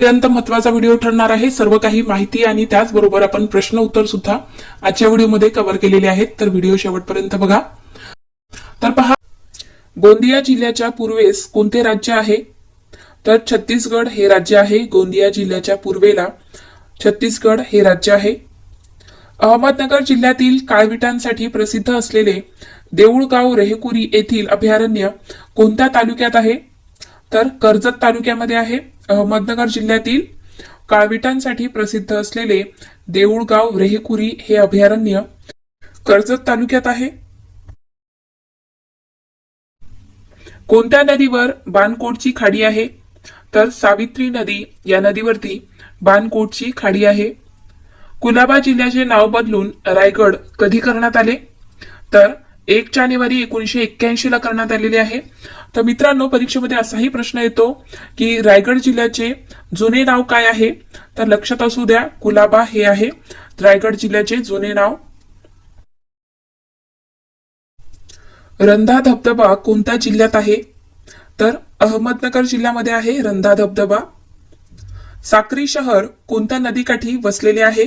अत्यंत महत्त्वाचा व्हिडिओ ठरणार आहे. सर्व काही माहिती आणि त्याचबरोबर आपण प्रश्न उत्तर सुद्धा आजच्या व्हिडिओमध्ये कव्हर केलेले आहेत. तर व्हिडिओ शेवटपर्यंत बघा. तर पहा. गोंदिया जिल्ह्याच्या पूर्वेस कोणते राज्य आहे? तर छत्तीसगड हे राज्य आहे. गोंदिया जिल्ह्याच्या पूर्वेला छत्तीसगड हे राज्य आहे. अहमदनगर जिल्ह्यातील काळविटांसाठी प्रसिद्ध असलेले देऊळगाव रेहकुरी येथील अभयारण्य कोणत्या तालुक्यात आहे? तर कर्जत तालुक्यामध्ये आहे. अहमदनगर जिल्ह्यातील काळविटांसाठी प्रसिद्ध असलेले देऊळगाव रेहकुरी हे अभयारण्य कर्जत तालुक्यात आहे. कोणत्या नदीवर बानकोटची खाडी आहे? तर सावित्री नदी या नदीवरती बानकोटची खाडी आहे. कुलाबा जिल्ह्याचे नाव बदलून रायगड कधी करण्यात आले? तर एक जानेवारी एकोणीशे एक्क्याऐंशी ला करण्यात आलेले आहे. तर मित्रांनो परीक्षेमध्ये असाही प्रश्न येतो की रायगड जिल्ह्याचे जुने नाव काय आहे? तर लक्षात असू द्या कुलाबा हे आहे. रायगड जिल्ह्याचे जुने नाव. रंधा धबधबा कोणत्या जिल्ह्यात आहे? तर अहमदनगर जिल्ह्यामध्ये आहे रंधा धबधबा. साक्री शहर कोणत्या नदीकाठी वसलेले आहे?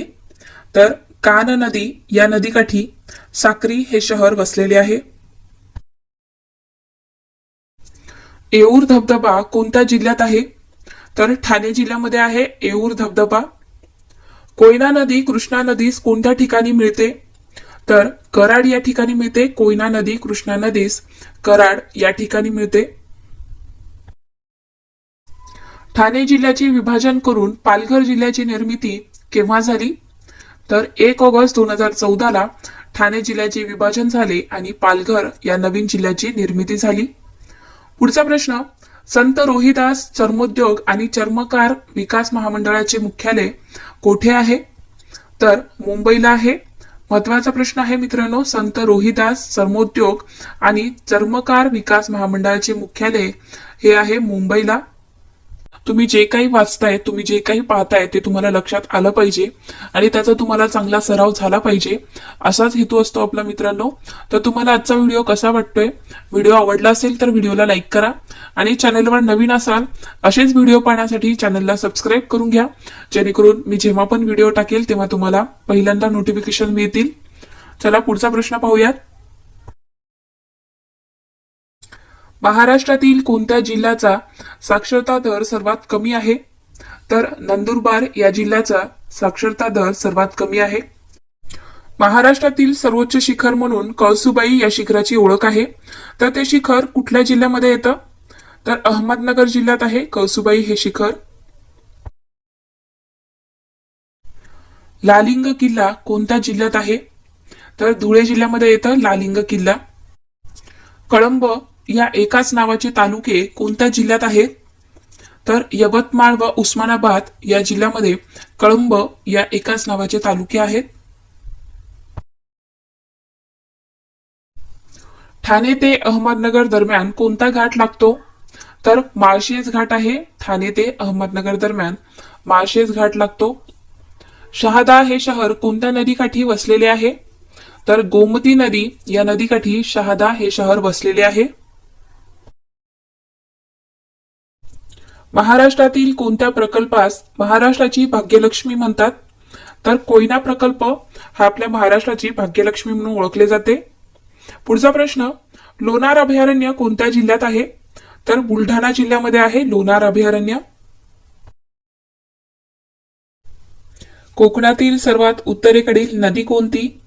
तर कान नदी या नदीकाठी साक्री हे शहर वसलेले आहे. येऊर धबधबा कोणत्या जिल्ह्यात आहे? तर ठाणे जिल्ह्यामध्ये आहे येऊर धबधबा. कोयना नदी कृष्णा नदीस कोणत्या ठिकाणी मिळते? तर कराड या ठिकाणी मिळते कोयना नदी कृष्णा नदीस कराड या ठिकाणी मिळते. ठाणे जिल्ह्याचे विभाजन करून पालघर जिल्ह्याची निर्मिती केव्हा झाली? तर एक ऑगस्ट दोन हजार चौदाला ठाणे जिल्ह्याचे विभाजन झाले आणि पालघर या नवीन जिल्ह्याची निर्मिती झाली. पुढचा प्रश्न संत रोहिदास चर्मोद्योग आणि चर्मकार विकास महामंडळाचे मुख्यालय कोठे आहे? तर मुंबईला आहे. महत्त्वाचा प्रश्न आहे मित्रांनो संत रोहिदास चर्मोद्योग आणि चर्मकार विकास महामंडळाचे मुख्यालय हे आहे मुंबईला. तुम्ही जे काही वाचताय तुम्ही जे काही पाहताय ते तुम्हाला लक्षात आलं पाहिजे आणि त्याचा तुम्हाला चांगला सराव झाला पाहिजे. असाच हेतू असतो आपला मित्रांनो. तर तुम्हाला आजचा व्हिडिओ कसा वाटतोय? व्हिडिओ आवडला असेल तर व्हिडिओला लाईक करा आणि चॅनलवर नवीन असाल असेच व्हिडिओ पाहण्यासाठी चॅनलला सबस्क्राईब करून घ्या. जेणेकरून मी जेव्हा पण व्हिडिओ टाकेल तेव्हा तुम्हाला पहिल्यांदा नोटिफिकेशन मिळतील. चला पुढचा प्रश्न पाहूयात. महाराष्ट्रातील कोणत्या जिल्ह्याचा साक्षरता दर सर्वात कमी आहे? तर नंदुरबार या जिल्ह्याचा साक्षरता दर सर्वात कमी आहे. महाराष्ट्रातील सर्वोच्च शिखर म्हणून कळसुबाई या शिखराची ओळख आहे. तर ते शिखर कुठल्या जिल्ह्यामध्ये येतं? तर अहमदनगर जिल्ह्यात आहे कळसुबाई हे शिखर. लालिंग किल्ला कोणत्या जिल्ह्यात आहे? तर धुळे जिल्ह्यामध्ये येतं लालिंग किल्ला. कळंब या एकाच नावाचे तालुके कोणत्या जिल्ह्यात आहेत? तर यवतमाळ व उस्मानाबाद या जिल्ह्यामध्ये कळंब या एकाच नावाचे तालुके आहेत. ठाणे ते अहमदनगर दरम्यान कोणता घाट लागतो? तर माळशेज घाट आहे. ठाणे ते अहमदनगर दरम्यान माळशेज घाट लागतो. शहादा हे शहर कोणत्या नदीकाठी वसलेले आहे? तर गोमती नदी या नदीकाठी शहादा हे शहर वसलेले आहे. महाराष्ट्रातील कोणत्या प्रकल्पास महाराष्ट्राची भाग्यलक्ष्मी म्हणतात? तर कोयना प्रकल्प हा आपल्या महाराष्ट्राची भाग्यलक्ष्मी म्हणून ओळखले जाते. पुढचा प्रश्न लोणार अभयारण्य कोणत्या जिल्ह्यात आहे? तर बुलढाणा जिल्ह्यामध्ये आहे लोणार अभयारण्य. कोकणातील सर्वात उत्तरेकडील नदी कोणती?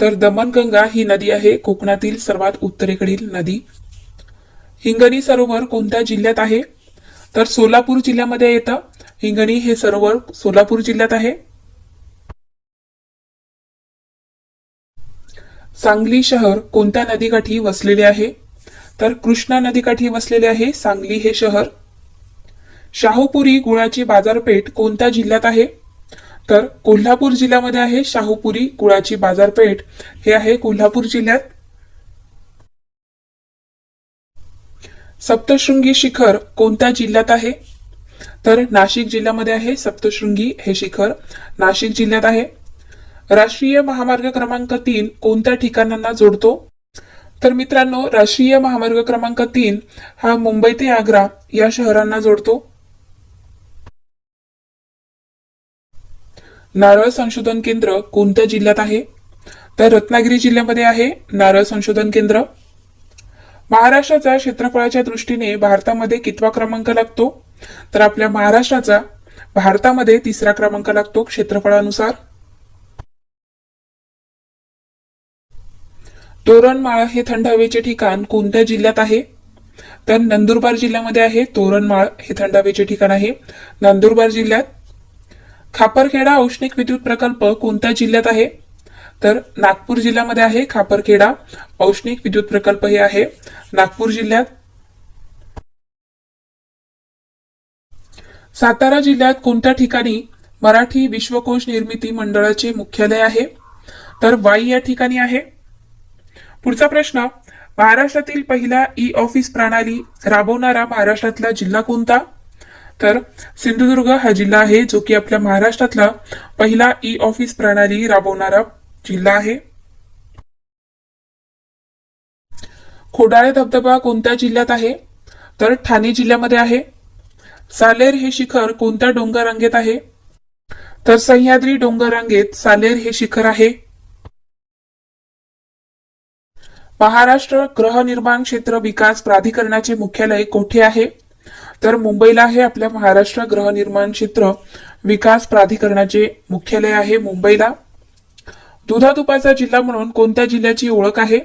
तर दमनगंगा ही नदी आहे कोकणातील सर्वात उत्तरेकडील नदी. हिंगणी सरोवर कोणत्या जिल्ह्यात आहे? तर सोलापूर जिल्ह्यामध्ये येतं. हिंगणी हे सरोवर सोलापूर जिल्ह्यात आहे. सांगली शहर कोणत्या नदीकाठी वसलेले आहे? तर कृष्णा नदीकाठी वसलेले आहे सांगली हे शहर. शाहूपुरी गुळाची बाजारपेठ कोणत्या जिल्ह्यात आहे? तर कोल्हापूर जिल्ह्यामध्ये आहे शाहूपुरी गुळाची बाजारपेठ. हे आहे कोल्हापूर जिल्ह्यात. सप्तशृंगी शिखर कोणत्या जिल्ह्यात आहे? तर नाशिक जिल्ह्यामध्ये आहे सप्तशृंगी हे शिखर. नाशिक जिल्ह्यात आहे. राष्ट्रीय महामार्ग क्रमांक तीन कोणत्या ठिकाणांना जोडतो? तर मित्रांनो राष्ट्रीय महामार्ग क्रमांक तीन हा मुंबई ते आग्रा या शहरांना जोडतो. नारळ संशोधन केंद्र कोणत्या जिल्ह्यात आहे? तर रत्नागिरी जिल्ह्यामध्ये आहे नारळ संशोधन केंद्र. महाराष्ट्राचा क्षेत्रफळाच्या दृष्टीने भारतामध्ये कितवा क्रमांक लागतो? तर आपल्या महाराष्ट्राचा भारतामध्ये तिसरा क्रमांक लागतो क्षेत्रफळानुसार. तोरणमाळ हे थंड हवेचे ठिकाण कोणत्या जिल्ह्यात आहे? तर नंदुरबार जिल्ह्यामध्ये आहे तोरणमाळ हे थंड हवेचे ठिकाण आहे. नंदुरबार जिल्ह्यात खापरखेडा औष्णिक विद्युत प्रकल्प कोणत्या जिल्ह्यात आहे? तर नागपूर जिल्ह्यामध्ये आहे खापरखेडा. औष्णिक विद्युत प्रकल्प हे आहे. नागपूर जिल्ह्यात सातारा जिल्ह्यात कोणत्या ठिकाणी मराठी विश्वकोश निर्मिती मंडळाचे मुख्यालय आहे? तर वाई या ठिकाणी आहे. पुढचा प्रश्न महाराष्ट्रातील पहिला ई ऑफिस प्रणाली राबवणारा महाराष्ट्रातला जिल्हा कोणता? तर सिंधुदुर्ग हा जिल्हा आहे जो की आपल्या महाराष्ट्रातला पहिला ई ऑफिस प्रणाली राबवणारा जिल्हा आहे. खोडाळे धबधबा कोणत्या जिल्ह्यात आहे? तर ठाणे जिल्ह्यामध्ये आहे. सालेर हे शिखर कोणत्या डोंगर रांगेत आहे? तर सह्याद्री डोंगर रांगेत सालेर हे शिखर आहे. महाराष्ट्र गृहनिर्माण क्षेत्र विकास प्राधिकरणाचे मुख्यालय कोठे आहे? तर मुंबईला आहे आपल्या महाराष्ट्र गृहनिर्माण क्षेत्र विकास प्राधिकरणाचे मुख्यालय आहे मुंबईला. दुधातुपाचा जिल्हा म्हणून कोणत्या जिल्ह्याची ओळख आहे?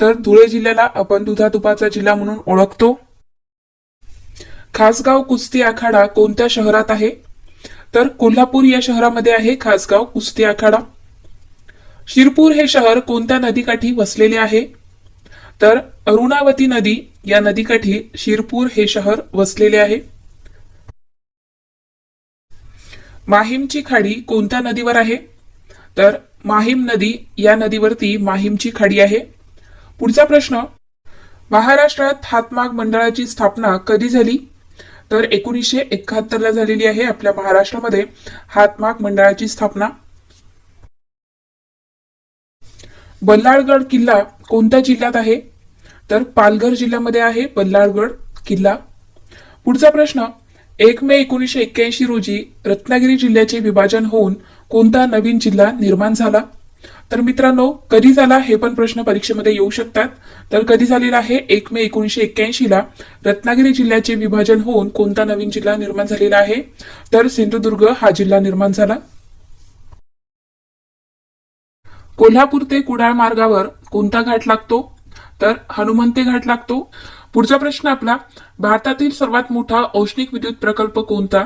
तर धुळे जिल्ह्याला आपण दुधातुपाचा जिल्हा म्हणून ओळखतो. खासगाव कुस्ती आखाडा कोणत्या शहरात आहे? तर कोल्हापूर या शहरामध्ये आहे खासगाव कुस्ती आखाडा. शिरपूर हे शहर कोणत्या नदीकाठी वसलेले आहे? तर अरुणावती नदी या नदीकाठी शिरपूर हे शहर वसलेले आहे. माहीमची खाडी कोणत्या नदीवर आहे? तर माहीम नदी या नदीवरती माहीमची खाडी आहे. पुढचा प्रश्न महाराष्ट्रात हातमाग मंडळाची स्थापना कधी झाली? तर एकोणीसशे एकाहत्तर ला झालेली आहे आपल्या महाराष्ट्रामध्ये हातमाग मंडळाची स्थापना. बल्लाळगड किल्ला कोणत्या जिल्ह्यात आहे? तर पालघर जिल्ह्यामध्ये आहे बल्लाळगड किल्ला. पुढचा प्रश्न एक मे एकोणीसशे एक्क्याऐंशी रोजी रत्नागिरी जिल्ह्याचे विभाजन होऊन कोणता नवीन जिल्हा निर्माण झाला? तर मित्रांनो कधी झाला हे पण प्रश्न परीक्षेमध्ये येऊ शकतात. तर कधी झालेला आहे? एक मे एकोणीसशे एक्क्याऐंशी ला. रत्नागिरी जिल्ह्याचे विभाजन होऊन कोणता नवीन जिल्हा निर्माण झालेला आहे? तर सिंधुदुर्ग हा जिल्हा निर्माण झाला. कोल्हापूर ते कुडाळ मार्गावर कोणता घाट लागतो? तर हनुमंते घाट लागतो. पुढचा प्रश्न आपला भारतातील सर्वात मोठा औष्णिक विद्युत प्रकल्प कोणता?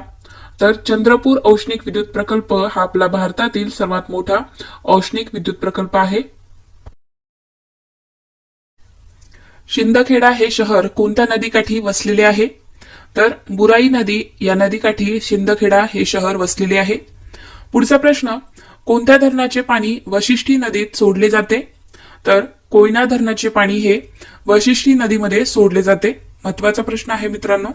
तर चंद्रपूर औष्णिक विद्युत प्रकल्प हा आपला भारतातील सर्वात मोठा औष्णिक विद्युत प्रकल्प आहे. शिंदखेडा हे शहर कोणत्या नदीकाठी वसलेले आहे? तर बुराई नदी या नदीकाठी शिंदखेडा हे शहर वसलेले आहे. पुढचा प्रश्न कोणत्या धरणाचे पाणी वशिष्ठी नदीत सोडले जाते? तर कोयना धरणाचे पाणी हे वशिष्ठी नदीमध्ये सोडले जाते. महत्त्वाचा प्रश्न आहे मित्रांनो.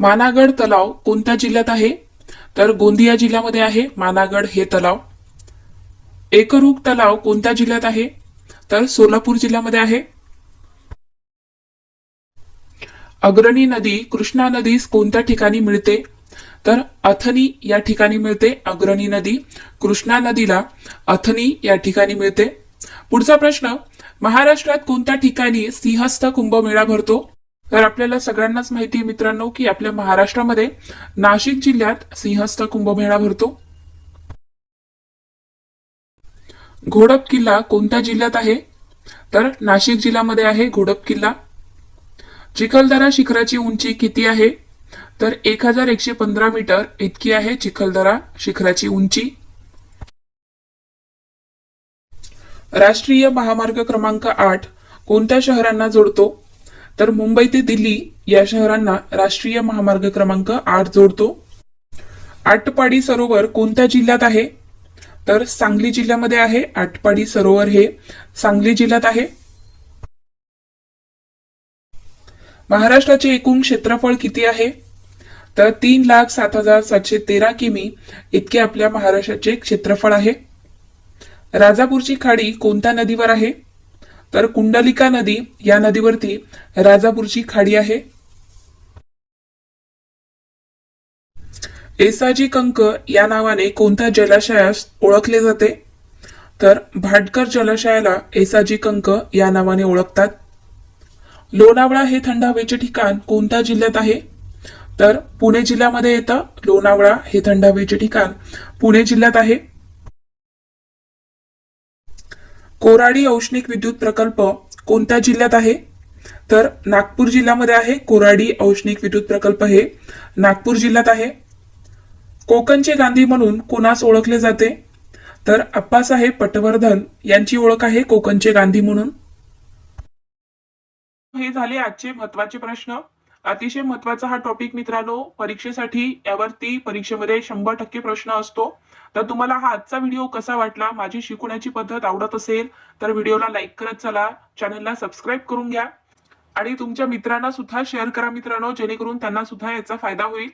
मानागड तलाव कोणत्या जिल्ह्यात आहे? तर गोंदिया जिल्ह्यामध्ये आहे मानागड हे तलाव. एकरूप तलाव कोणत्या जिल्ह्यात आहे? तर सोलापूर जिल्ह्यामध्ये आहे. अग्रणी नदी कृष्णा नदीस कोणत्या ठिकाणी मिळते? तर अथनी या ठिकाणी मिळते अग्रणी नदी. कृष्णा नदीला अथनी या ठिकाणी मिळते. पुढचा प्रश्न महाराष्ट्रात कोणत्या ठिकाणी सिंहस्थ कुंभमेळा भरतो? तर आपल्याला सगळ्यांनाच माहिती आहे मित्रांनो की आपल्या महाराष्ट्रामध्ये नाशिक जिल्ह्यात सिंहस्थ कुंभमेळा भरतो. घोडप किल्ला कोणत्या जिल्ह्यात आहे? तर नाशिक जिल्ह्यामध्ये आहे घोडप किल्ला. चिखलदरा शिखराची उंची किती आहे? तर एक हजार एकशे पंधरा मीटर इतकी आहे चिखलदरा शिखराची उंची. राष्ट्रीय महामार्ग क्रमांक आठ कोणत्या शहरांना जोडतो? तर मुंबई ते दिल्ली या शहरांना राष्ट्रीय महामार्ग क्रमांक आठ जोडतो. आटपाडी सरोवर कोणत्या जिल्ह्यात आहे? तर सांगली जिल्ह्यामध्ये आहे आटपाडी सरोवर हे. सांगली जिल्ह्यात आहे. महाराष्ट्राचे एकूण क्षेत्रफळ किती आहे? तर तीन लाख सात हजार सातशे तेरा किमी इतके आपल्या महाराष्ट्राचे क्षेत्रफळ आहे. राजापूरची खाडी कोणत्या नदीवर आहे? तर कुंडलिका नदी या नदीवरती राजापूरची खाडी आहे. एसाजी कंक या नावाने कोणत्या जलाशयास ओळखले जाते? तर भाटकर जलाशयाला एसाजी कंक या नावाने ओळखतात. लोणावळा हे थंड हवेचे ठिकाण कोणत्या जिल्ह्यात आहे? तर पुणे जिल्ह्यामध्ये येतं लोणावळा हे थंड हवेचे ठिकाण पुणे जिल्ह्यात आहे. कोराडी औष्णिक विद्युत प्रकल्प कोणत्या जिल्ह्यात आहे? तर नागपूर जिल्ह्यामध्ये आहे कोराडी औष्णिक विद्युत प्रकल्प हे. नागपूर जिल्ह्यात आहे. कोकणचे गांधी म्हणून कोणास ओळखले जाते? तर अप्पासाहेब पटवर्धन यांची ओळख आहे कोकणचे गांधी म्हणून. हे झाले आजचे महत्त्वाचे प्रश्न. अतिशय महत्त्वाचा हा टॉपिक मित्रांनो परीक्षेसाठी यावरती परीक्षेमध्ये शंभर टक्के प्रश्न असतो. तर तुम्हाला हा आजचा व्हिडिओ कसा वाटला माझी शिकवण्याची पद्धत आवडत असेल तर व्हिडिओला लाईक करत चला चॅनलला सबस्क्राईब करून घ्या. आणि तुमच्या मित्रांना सुद्धा शेअर करा मित्रांनो जेणेकरून त्यांना सुद्धा याचा फायदा होईल.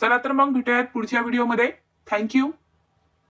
चला तर मग भेटूयात पुढच्या व्हिडिओमध्ये थँक्यू